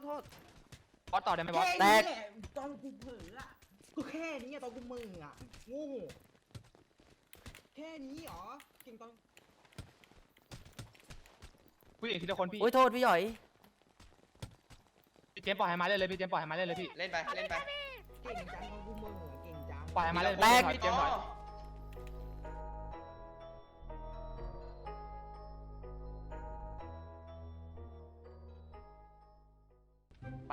โทษบอสต่อได้ไหมบอสแตกค่นี้หละตอนกูเผลออะก็แค่นี้อะตอนกูมึงอะโงูแค่นี้เหรอเก่งตอนผู้หญิงทีละคนพี่โอ้ยโทษพี่หยอย พี่เจมส์ปล่อยให้มาเล่นเลยพี่เจมส์ปล่อยให้มาเล่นเลยพี่เล่นไปเล่นไปเก่งจังตอนกูมึงอะเก่งจังปล่อยให้มาเล่นแตก พี่เจมส์ปล่อย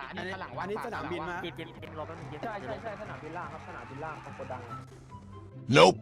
ป่านี่ข้างหลังว่าอันนี้สนามบินมาจิบจิบจิบรอแป๊บนึงจิบใช่ใช่ใช่สนามบินล่างครับสนามบินล่างของโกดัง Nope.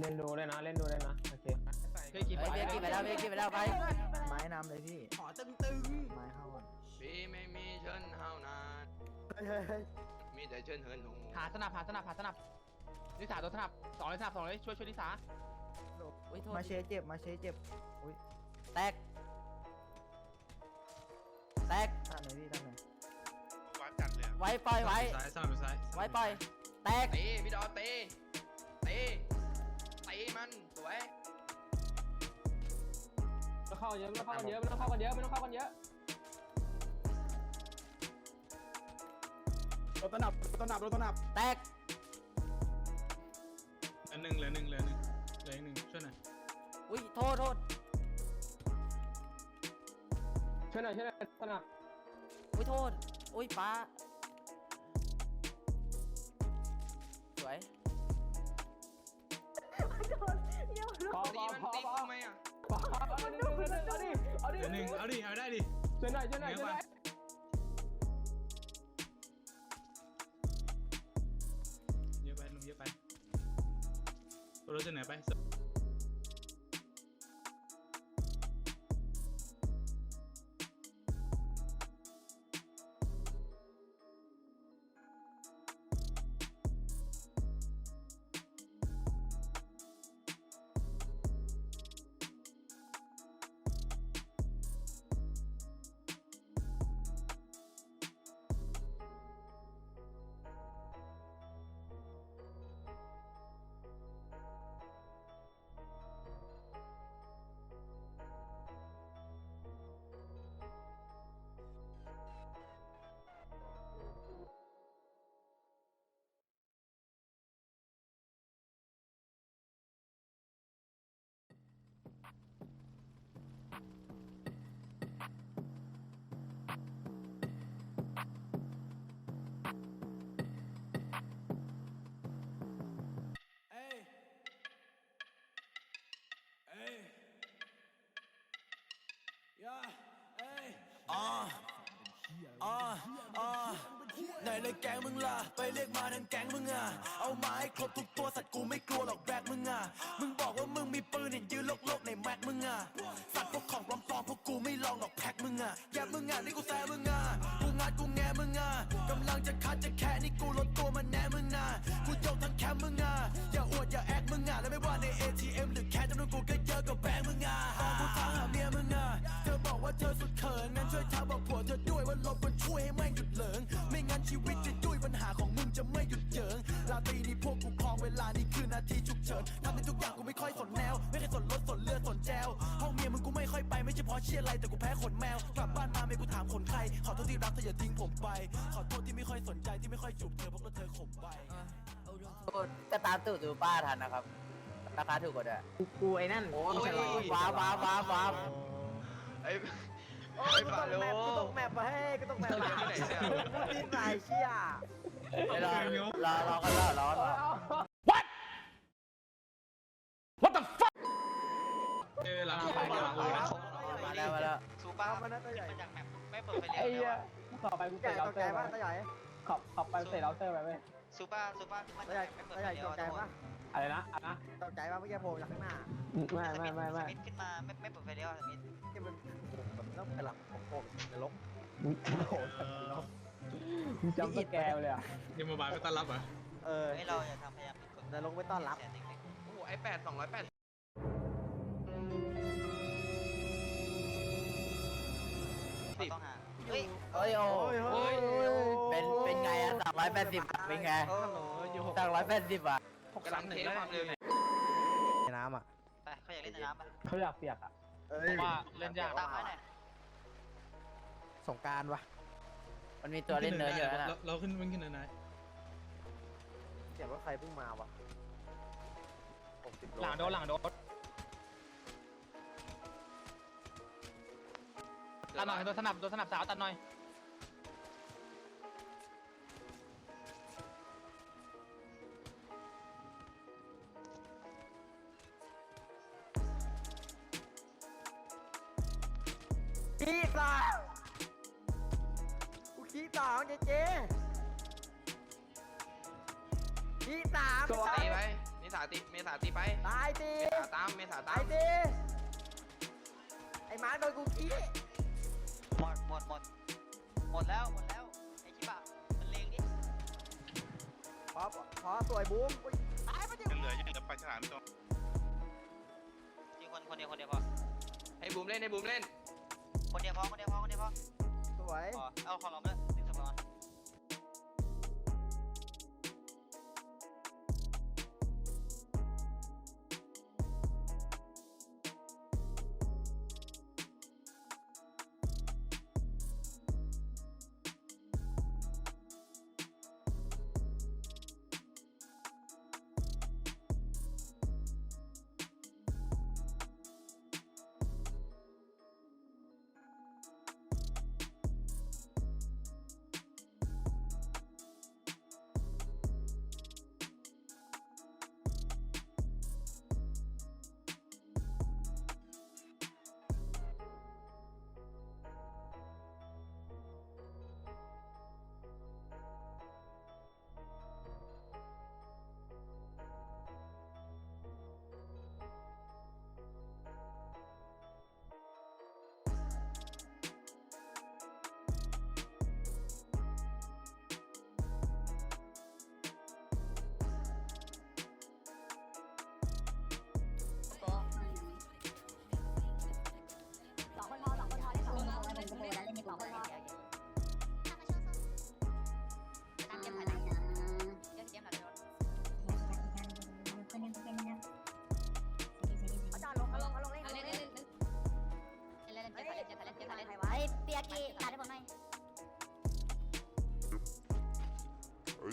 เล่นดูเลยนะ เล่นดูเลยนะโอเคเฮ้ยกินเฮ้ยไปเบียร์กินไปแล้วเบียร์กินไปแล้วไป ไม้นำเลยพี่ ขอตึงตึงไม้เข้าก่อนพี่ไม่มีเชิญเฮานามีแต่เชิญเฮินหงหาสนับหาสนับหาสนับนิสาตัวสนับสองเลยสนับสองเลยช่วยช่วยนิสาโอ้ยโทษมาเชเจ็บมาเชเจ็บแตกแตกท่านไหนพี่ท่านไหนวัดจัดเลยไว้ปล่อยไว้ซ้ายซ้ายไปซ้ายไว้ปล่อยแตกตีพี่ดอตีตีตี มันสวยไม่ต้องเข้าเยอะไม่ต้องเข้ากันเยอะไม่ต้องเข้ากันเยอะไม่ต้องเข้ากันเยอะรถตนับรถตนับรถตนับแตกเหลือหนึ่งเหลือหนึ่งเหลือหนึ่งเหลืออีกหนึ่งช่วยหน่อยอุ้ยโทษโทษช่วยหน่อยช่วยหน่อยสนับอุ้ยโทษอุ้ยป้า พอตีพอมันพอตีพอทำไมอะพอเอาดิเอาดิเอาดิเหลือหนึ่งเอาดิเอาได้ดิช่วยหน่อยช่วยหน่อยช่วยหน่อยเยอะไปลุงเยอะไปตัวรถจะไหนไป เลยแก๊งมึงล่ะ ไปเรียกมาทั้งแก๊งมึงอะ เอามาให้ครบทุกตัวสัตว์กูไม่กลัวหรอกแบกมึงอะ มึงบอกว่ามึงมีปืนเห็นยืนโลกๆในแม็กมึงอะ สัตว์พวกของปลอมๆพวกกูไม่ลองหรอกแพ็คมึงอะแย่มึงอะนี่กูแซ่มึงอะ กูงัดกูแงมึงอะกำลังจะคัดจะแค่นี่กูลดตัวมาแน่มึงอะ กูยกทั้งแคมมึงอะ อย่าอวดอย่าแอคมึงอะ แล้วไม่ว่าใน ATM หรือแค่จำนวนกูก็เยอะกว่าแบงค์มึงอะ เชียอะไรแต่กูแพ้ขนแมว กลับบ้านมาไม่กูถามขนใคร ขอโทษที่รักเธออย่าทิ้งผมไป ขอโทษที่ไม่ค่อยสนใจที่ไม่ค่อยจูบเธอเพราะว่าเธอข่มไปก็ตามตูดดูป้าทันนะครับราคาถูกกว่าด้วยกูไอ้นั่นโอ้ย ว้าวว้าวว้าวว้าวไอ้ไอ้ปาโลกูตกแมปไปให้กูตกแมปไปที่ไหนเนี่ยที่ไหนเชี่ยรอรอรอกันรอรอรออหลังไปหลังไปนะ มาแล้ว มาแล้วซูป้าเอามานะตัวใหญ่มาจากแมปไม่เปิดไฟไอ้เลี้ยวเหี้ยต่อไปกูใหญ่เตะเราตกเตใจอร์ไปป่ะตัวใหญ่ขับขับไปเตะเราเตอร์ไปไหมซูป้าซูป้ามาตัวจาใหญ่กแมปไม่เปิดตัวไฟใหญ่เลี้ยตวกใจป่ะอะไรนะอะไรนะตกใจป่ะเมื่อกี้โผล่จากข้างหน้าไม่ไม่ไม่ไม่สมิธขึ้นมาไม่ไม่เปิดไฟเลี้ยวสมิธที่มันแบบต้องไปหลับโผล่นรกโอ้โหมึงจำสแกลเลยอะยังมาบายไปต้อนรับเหรอ เออเฮ้ยเราอย่าทำพยายามเป็นคนนรกไม่ต้อนรับแสนเล็กๆโอ้โหไอแปดสองร้อยแปด เฮ้ยเฮ้ยโอ้เป็นเป็นไงอะสามร้อยแปดสิบเป็นไงโอ้โหอยู่หกสามร้อยแปดสิบอะกำลังเทความเร็วอยู่ในน้ำอะไปเขาอยากเล่นในน้ำปะเขาอยากเปียกอะเอ้ยว่าเล่นยากตามมาหน่อยสงการวะมันมีตัวเล่นเนื้อเยอะนะเราขึ้นมันขึ้นเนินไหนเสียงว่าใครเพิ่งมาวะหกสิบโลหลังโดนหลังโดนตัดหน่อยโดนสนับโดนสนับสาวตัดหน่อย กูขี้ตาของเจเจขี้ตาไม่ตีตายไปเมษาตีเมษาตีไปตายตีเมษาตามเมษาตาตามยตีไอ้หมาโดนกูขี้หมดหมดหมดหมดแล้วหมดแล้วไอชิบะมันเลงดิพอพอสวยบูมอุ๊ยยังเหลือยังเหลือปลาฉลามตัวจริงคนคนเดียวคนเดียวพอให้บูมเล่นให้บูมเล่นคนเดียวพอคนเดียวพอคนเดียวพอสวย พอเอาของเราไปเลย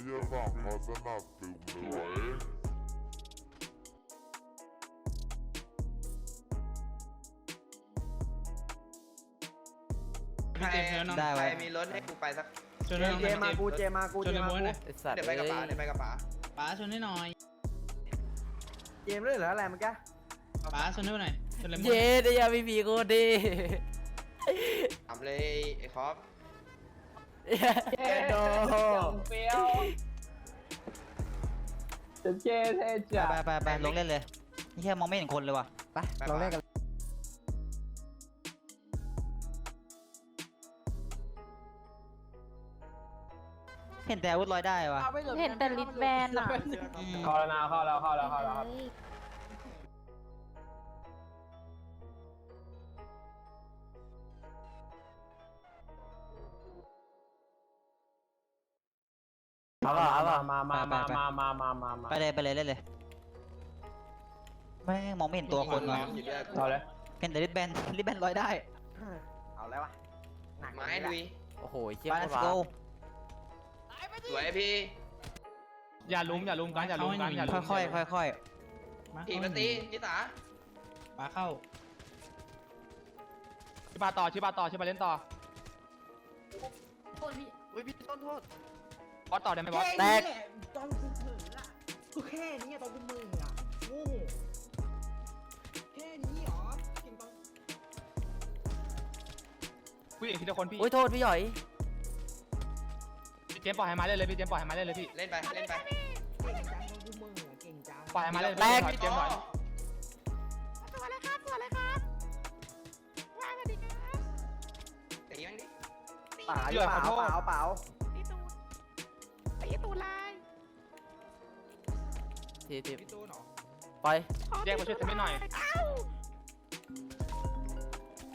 ไอ้เหี้ยฝั่งเขาสนับตึมเลยพี่เจมส์เชิญน้องได้ไว้มีรถให้กูไปสักชนเจน้องเจมากูเจมากูชนเจในมาม้วนกูหน่อยไอ้สัตว์เดี๋ยวไปกับป๋าเดี๋ยวไปกับป๋าป๋าชนให้หน่อยเจมด้วยเหรออะไรเมื่อกี้ป๋าชนให้หน่อยชนเลยม้วนเย้ได้ยังไม่มีกูดีทำเลยไอ้คอฟ เอ็นโดเปียวจะเจเทจ่าไปไปไปลงเล่นเลยนี่แค่มองไม่เห็นคนเลยว่ะไปเราเล่นกันเห็นแต่อาวุธลอยได้ว่ะเห็นแต่ลิทแบนอะเข้าแล้วนะเข้าแล้วเข้าแล้วเข้าแล้วครับ มามามามามามามามาไปเลยไปเลยเล่นเลยแม่งมองไม่เห็นตัวคนว่ะเอาเลยเห็นแต่ริบแบนริบแบนลอยได้เอาแล้ววะหนักไม้ดุยโอ้โหเชี่ยโคตรว้าสวยพี่อย่าลุมอย่าลุมกันอย่าลุมกันอย่าลุมค่อยค่อยค่อยมาอีกนาทีนิสาปาเข้าชิบาต่อชิบาต่อชิบาเล่นต่ออุ้ยพี่ต้นโทษ บอสต่อได้ไหมบอสแค่นี้แหละตอนกูเผลออะกูแค่นี้อะตอนกูมึงอะโง่แค่นี้เหรอเก่งตอนผู้หญิงทีละคนพี่โอ้ยโทษพี่หยอย พี่เจมส์ปล่อยให้ไม้เล่นเลยพี่เจมส์ปล่อยให้ไม้เล่นเลยพี่เล่นไปเล่นไปเก่งจังตอนกูมึงอะเก่งจังปล่อยให้ไม้เล่นแตก พี่เจมส์ปล่อยตีมันดิเปล่าเปล่าเปล่าเปล่า ทีทีพี่ตูนเหรอปล่อยแยกมาช่วยเซมิหน่อย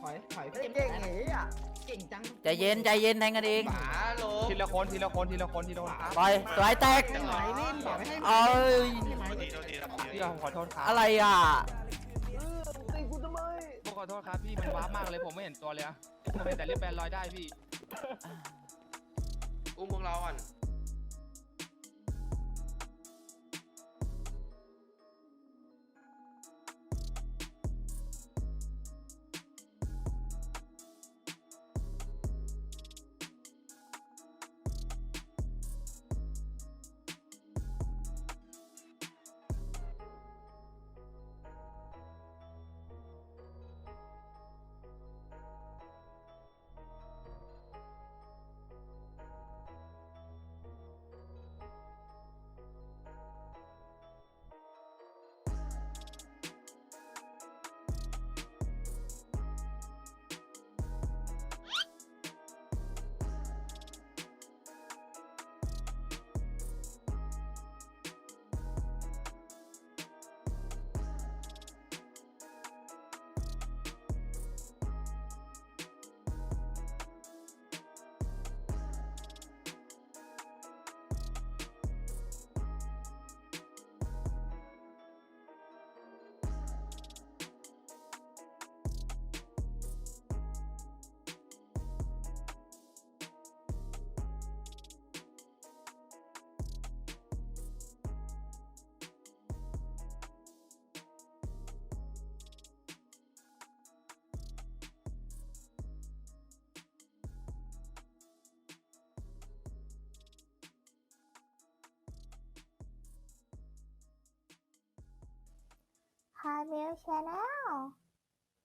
ถอยถอยเก่งเก่งอย่างงี้อะเก่งจังใจเย็นใจเย็นแทงกันเองฝาโลทีละคนทีละคนทีละคนทีละคนครับปล่อยสวยแตกให้ไหมเล่นบอกให้ไหมเอ้ยให้ไหมโทษทีโทษทีครับพี่ผมขอโทษครับอะไรอะตีกูทำไมผมขอโทษครับพี่มันว้าร์ปมากเลยผมไม่เห็นตัวเลยอะผมเห็นแต่เรียบแบนลอยได้พี่ อุ้มพวกเราก่อน ฮาเวลชาแนล